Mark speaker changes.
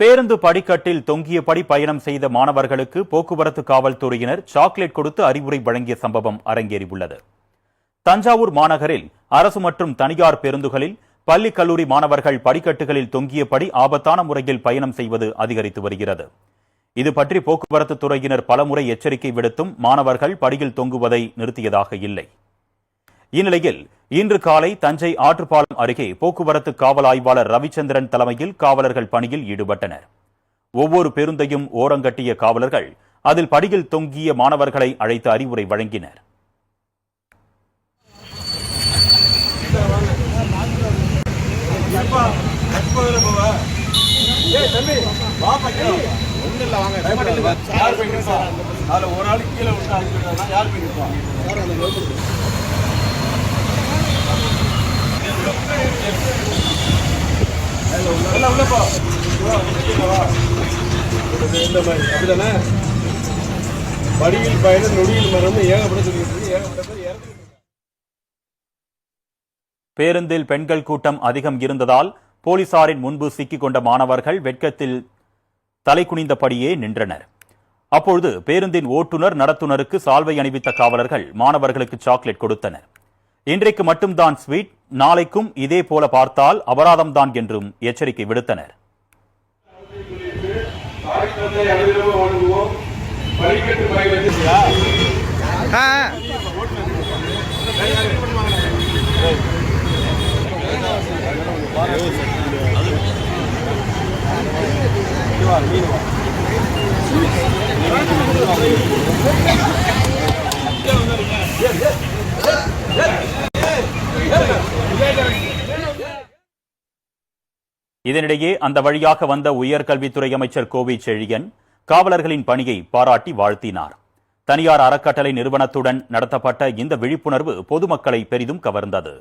Speaker 1: பேருந்து படிக்கட்டில் தொங்கியபடி பயணம் செய்த மாணவர்களுக்கு போக்குவரத்து காவல்துறையினர் சாக்லேட் கொடுத்து அறிவுரை வழங்கிய சம்பவம் அரங்கேறியுள்ளது. தஞ்சாவூர் மாநகரில் அரசு மற்றும் தனியார் பேருந்துகளில் பள்ளி கல்லூரி மாணவர்கள் படிக்கட்டுகளில் தொங்கியபடி ஆபத்தான முறையில் பயணம் செய்வது அதிகரித்து வருகிறது. இது பற்றி போக்குவரத்து துறையினர் பலமுறை எச்சரிக்கை விடுத்தும் மாணவர்கள் படியில் தொங்குவதை நிறுத்தியதாக இல்லை. இந்நிலையில் இன்று காலை தஞ்சை ஆற்றுப்பாலம் அருகே போக்குவரத்து காவல் ஆய்வாளர் ரவிச்சந்திரன் தலைமையில் காவலர்கள் பணியில் ஈடுபட்டனர். ஒவ்வொரு பேருந்தையும் ஓரங்கட்டிய காவலர்கள் அதில் படியில் தொங்கிய மாணவர்களை அழைத்து அறிவுரை வழங்கினர்.
Speaker 2: ஒரு ஆள் கீழே விட்டு யார் போய் உள்ள போ. இந்த மாதிரி அப்படிதானே பயணம் நொடியில் மரம் ஏகப்பட சொல்லிட்டு.
Speaker 1: பேருந்தில் பெண்கள் கூட்டம் அதிகம் இருந்ததால் போலீசாரின் முன்பு சிக்கிக் கொண்ட மாணவர்கள் வெட்கத்தில் தலைகுனிந்தபடியே நின்றனர். அப்பொழுது பேருந்தின் ஓட்டுநர் நடத்துனருக்கு சால்வை அணிவித்த காவலர்கள் மாணவர்களுக்கு சாக்லேட் கொடுத்தனர். இன்றைக்கு மட்டும்தான் ஸ்வீட் நாளைக்கும் இதே போல பார்த்தால் அபராதம்தான் என்றும் எச்சரிக்கை விடுத்தனர்.
Speaker 2: தாய்த்தந்தை
Speaker 1: இதனிடையே அந்த வழியாக வந்த உயர்கல்வித்துறை அமைச்சர் கோவை செழியன் காவலர்களின் பணியை பாராட்டி வாழ்த்தினார். தனியார் அறக்கட்டளை நிறுவனத்துடன் நடத்தப்பட்ட இந்த விழிப்புணர்வு பொதுமக்களை பெரிதும் கவர்ந்தது.